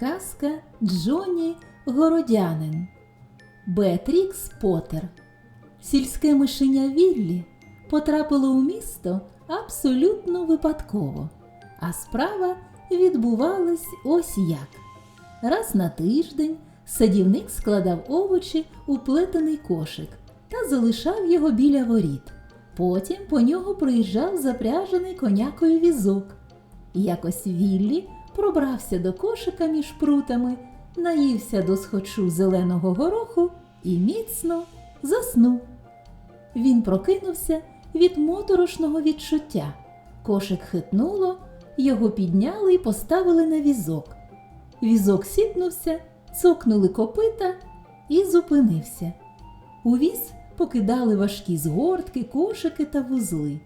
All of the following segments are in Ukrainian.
Казка Джоні Городянин Беатрікс Поттер Сільське мишеня Віллі потрапило у місто абсолютно випадково, а справа відбувалась ось як. Раз на тиждень садівник складав овочі у плетений кошик та залишав його біля воріт. Потім по нього приїжджав запряжений конякою візок. Якось Віллі пробрався до кошика між прутами, наївся до схочу зеленого гороху і міцно заснув. Він прокинувся від моторошного відчуття. Кошик хитнуло, його підняли і поставили на візок. Візок сіпнувся, цокнули копита і зупинився. У віз покидали важкі згортки, кошики та вузли.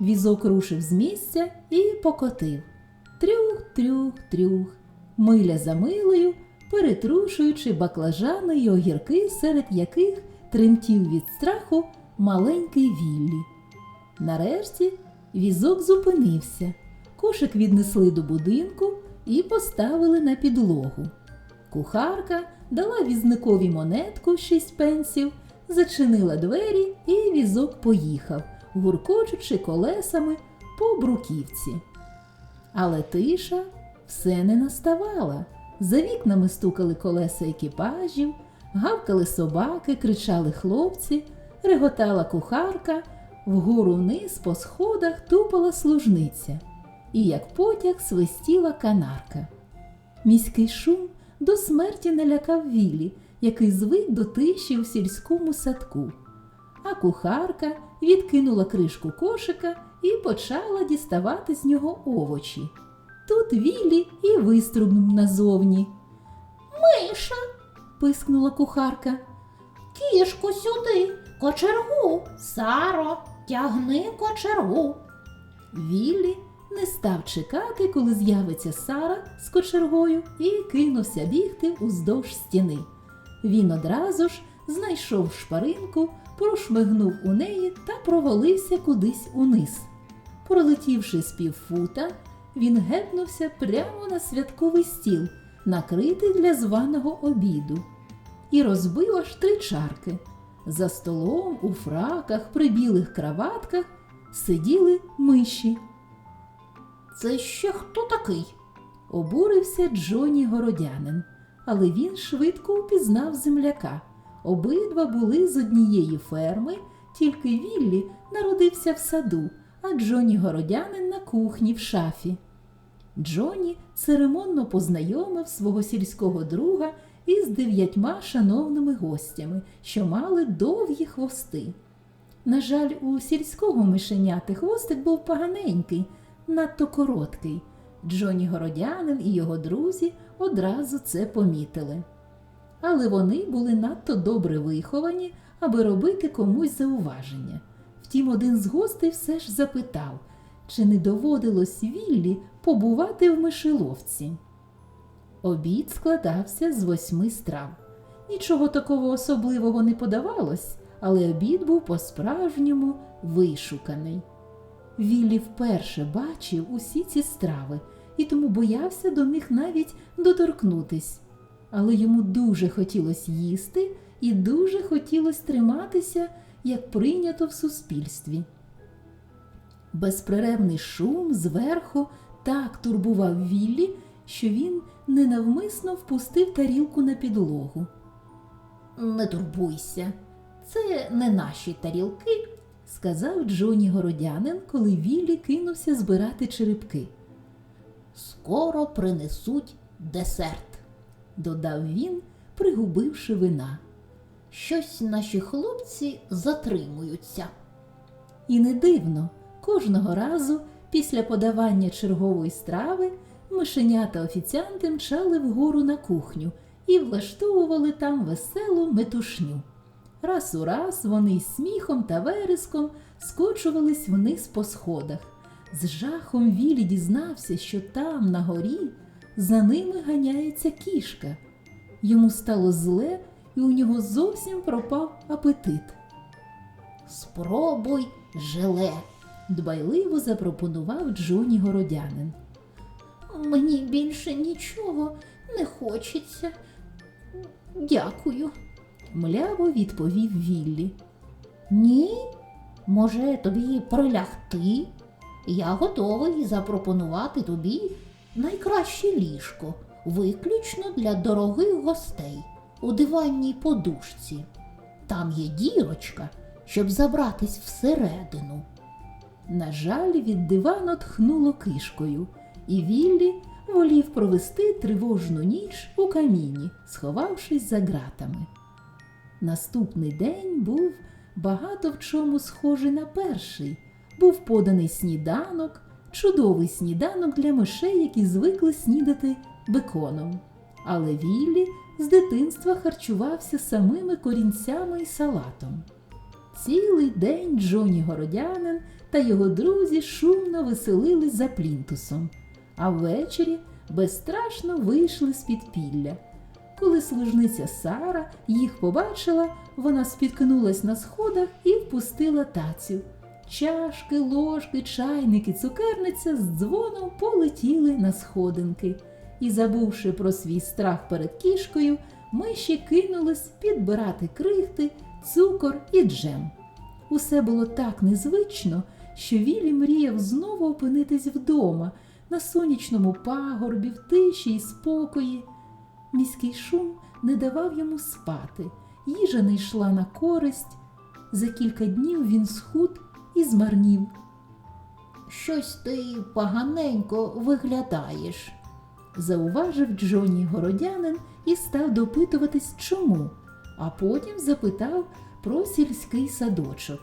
Візок рушив з місця і покотив. Трюх, трюх, трюх, миля за милою, перетрушуючи баклажани й огірки, серед яких тремтів від страху маленький Віллі. Нарешті візок зупинився. Кошик віднесли до будинку і поставили на підлогу. Кухарка дала візникові монетку шість пенсів, зачинила двері, і візок поїхав, гуркочучи колесами по бруківці. Але тиша все не наставала. За вікнами стукали колеса екіпажів, гавкали собаки, кричали хлопці, реготала кухарка, вгору вниз по сходах тупала служниця, і як потяг свистіла канарка. Міський шум до смерті налякав Віллі, який звик до тиші у сільському садку. А кухарка відкинула кришку кошика і почала діставати з нього овочі. Тут Віллі і виструбнув назовні. Миша. пискнула кухарка. Кішку сюди, кочергу, Саро, тягни кочергу. Віллі не став чекати, коли з'явиться Сара з кочергою, і кинувся бігти уздовж стіни. Він одразу ж знайшов шпаринку, прошмигнув у неї та провалився кудись униз. Пролетівши з півфута, він гепнувся прямо на святковий стіл, накритий для званого обіду, і розбив аж три чарки. За столом, у фраках, при білих краватках сиділи миші. Це ще хто такий? Обурився Джоні Городянин, але він швидко упізнав земляка. Обидва були з однієї ферми, тільки Віллі народився в саду, а Джоні Городянин на кухні в шафі. Джоні церемонно познайомив свого сільського друга із дев'ятьма шановними гостями, що мали довгі хвости. На жаль, у сільського мишеняти хвостик був поганенький, надто короткий. Джоні Городянин і його друзі одразу це помітили. Але вони були надто добре виховані, аби робити комусь зауваження. Втім, один з гостей все ж запитав, чи не доводилось Віллі побувати в мишеловці. Обід складався з восьми страв. Нічого такого особливого не подавалось, але обід був по-справжньому вишуканий. Віллі вперше бачив усі ці страви і тому боявся до них навіть доторкнутись. Але йому дуже хотілося їсти і дуже хотілося триматися, як прийнято в суспільстві. Безперервний шум зверху так турбував Віллі, що він ненавмисно впустив тарілку на підлогу. Не турбуйся, це не наші тарілки. сказав Джоні Городянин, коли Віллі кинувся збирати черепки. Скоро принесуть десерт. Додав він, пригубивши вина. Щось наші хлопці затримуються. І не дивно, кожного разу після подавання чергової страви мишенята офіціанти мчали вгору на кухню і влаштовували там веселу метушню. Раз у раз вони з сміхом та вереском скочувались вниз по сходах. З жахом Вілі дізнався, що там, на горі, за ними ганяється кішка. Йому стало зле, і у нього зовсім пропав апетит. Спробуй желе. Дбайливо запропонував Джоні городянин. Мені більше нічого не хочеться. Дякую. Мляво відповів Віллі. Ні? Може, тобі прилягти? Я готовий запропонувати тобі найкраще ліжко, виключно для дорогих гостей у диванній подушці. Там є дірочка, щоб забратись всередину. На жаль, від дивану тхнуло кишкою, і Віллі волів провести тривожну ніч у каміні, сховавшись за ґратами. Наступний день був багато в чому схожий на перший. Був поданий сніданок, чудовий сніданок для мишей, які звикли снідати беконом. Але Віллі з дитинства харчувався самими корінцями і салатом. Цілий день Джоні Городянин та його друзі шумно веселились за плінтусом, а ввечері безстрашно вийшли з підпілля. Коли служниця Сара їх побачила, вона спіткнулась на сходах і впустила тацю. Чашки, ложки, чайники, цукерниця з дзвоном полетіли на сходинки. І, забувши про свій страх перед кішкою, миші кинулись підбирати крихти, цукор і джем. Усе було так незвично, що Вілі мріяв знову опинитись вдома, на сонячному пагорбі, в тиші і спокої. Міський шум не давав йому спати, їжа не йшла на користь. За кілька днів він схуд і змарнів. Щось ти поганенько виглядаєш. Зауважив Джоні городянин і став допитуватись, чому, а потім запитав про сільський садочок.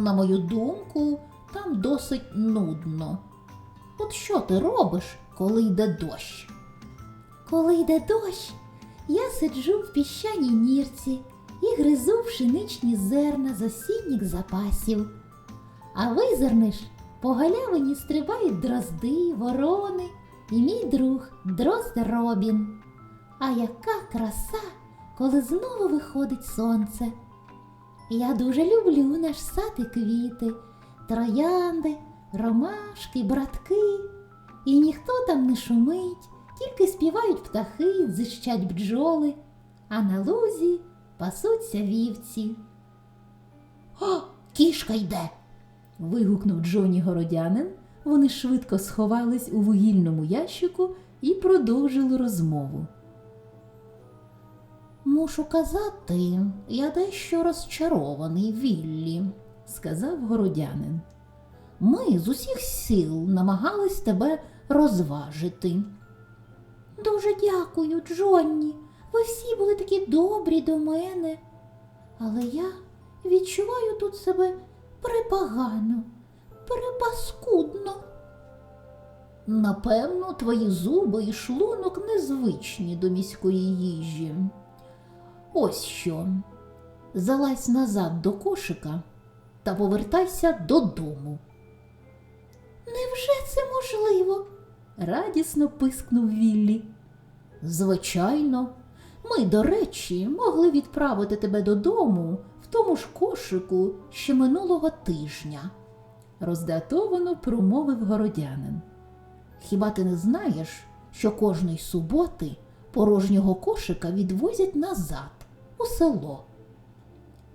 На мою думку, там досить нудно. От що ти робиш, коли йде дощ? Коли йде дощ, я сиджу в піщаній нірці і гризу пшеничні зерна з осінніх запасів. А визирнеш, по галявині стрибають дрозди, ворони і мій друг дрозд Робін. А яка краса, коли знову виходить сонце. Я дуже люблю наш сад і квіти, троянди, ромашки, братки. І ніхто там не шумить, тільки співають птахи, дзищать бджоли, а на лузі пасуться вівці. О, кішка йде. Вигукнув Джоні городянин. Вони швидко сховались у вугільному ящику і продовжили розмову. Мушу казати, я дещо розчарований Віллі, сказав городянин. Ми з усіх сил намагались тебе розважити. Дуже дякую, Джонні. Ви всі були такі добрі до мене. Але я відчуваю тут себе припогано, припаскудно. Напевно, твої зуби і шлунок незвичні до міської їжі. Ось що. Залазь назад до кошика та повертайся додому. Невже це можливо? Радісно пискнув Віллі. Звичайно, ми, до речі, могли відправити тебе додому тому ж кошику ще минулого тижня. Роздатовано промовив городянин. Хіба ти не знаєш, що кожної суботи порожнього кошика відвозять назад у село?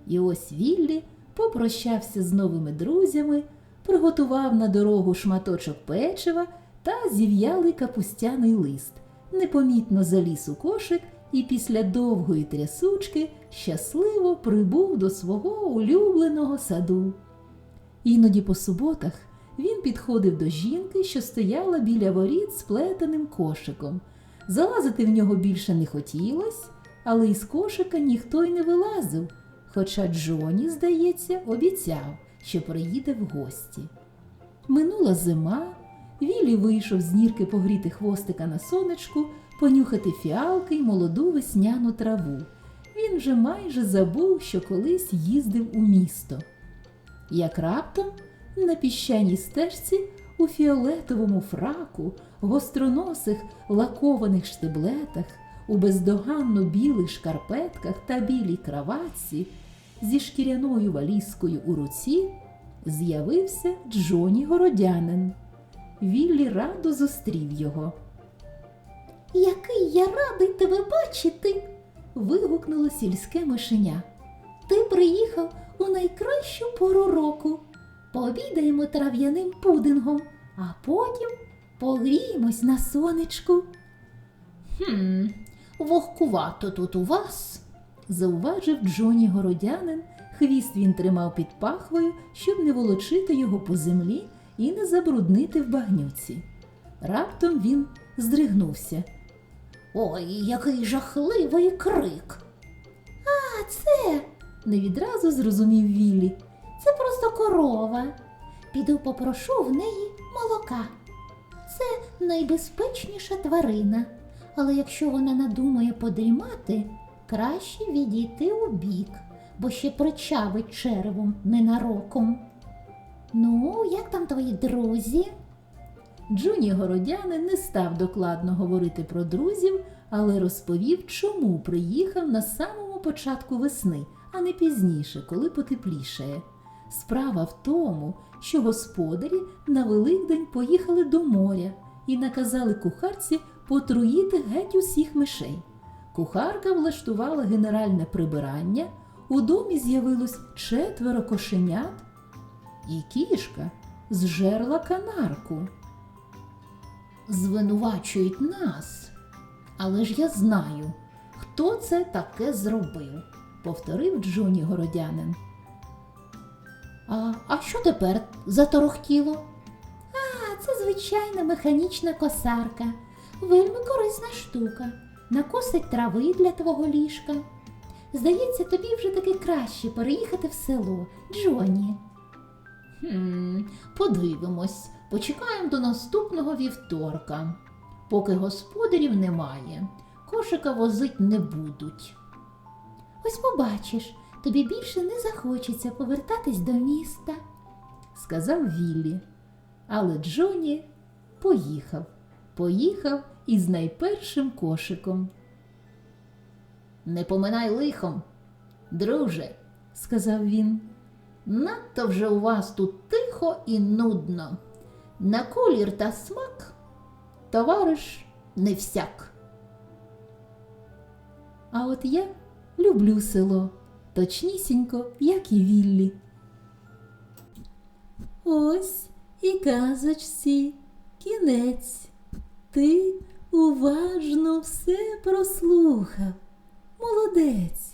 І ось Віллі попрощався з новими друзями, приготував на дорогу шматочок печива та зів'ялий капустяний лист, непомітно заліз у кошик і після довгої трясучки щасливо прибув до свого улюбленого саду. Іноді по суботах він підходив до жінки, що стояла біля воріт з плетеним кошиком. Залазити в нього більше не хотілось, але із кошика ніхто й не вилазив, хоча Джоні, здається, обіцяв, що приїде в гості. Минула зима, Віллі вийшов з нірки погріти хвостика на сонечку, понюхати фіалки й молоду весняну траву. Він вже майже забув, що колись їздив у місто. Як раптом на піщаній стежці у фіолетовому фраку, гостроносих лакованих штиблетах, у бездоганно білих шкарпетках та білій краватці зі шкіряною валізкою у руці з'явився Джоні Городянин. Віллі радо зустрів його. Який я радий тебе бачити! Вигукнуло сільське мишеня. Ти приїхав у найкращу пору року. Пообідаємо трав'яним пудингом, а потім погріємось на сонечку. Хм, вогкувато тут у вас. Зауважив Джоні Городянин, хвіст він тримав під пахвою, щоб не волочити його по землі і не забруднити в багнюці. Раптом він здригнувся. Ой, який жахливий крик. А це, Не відразу зрозумів Віллі. це просто корова. Піду попрошу в неї молока. Це найбезпечніша тварина. Але якщо вона надумає подрімати, краще відійти у бік, бо ще причавить черевом ненароком. Ну, як там твої друзі? Джоні Городянин не став докладно говорити про друзів, але розповів, чому приїхав на самому початку весни, а не пізніше, коли потеплішає. Справа в тому, що господарі на Великдень поїхали до моря і наказали кухарці потруїти геть усіх мишей. Кухарка влаштувала генеральне прибирання, у домі з'явилось четверо кошенят, і кішка зжерла канарку. Звинувачують нас. Але ж я знаю, хто це таке зробив. повторив Джоні Городянин. А, а що тепер заторохтіло? А це звичайна механічна косарка. Вельми корисна штука. Накосить трави для твого ліжка. Здається, тобі вже таки краще переїхати в село, Джоні. Хм, подивимось, почекаємо до наступного вівторка. Поки господарів немає, кошика возить не будуть. Ось побачиш, тобі більше не захочеться повертатись до міста. сказав Віллі. Але Джоні поїхав. Поїхав із найпершим кошиком, Не поминай лихом, друже, сказав він. надто вже у вас тут тихо і нудно. На колір та смак товариш не всяк. А от я люблю село, точнісінько, як і Віллі. Ось і казочці кінець. Ти уважно все прослухав. Молодець.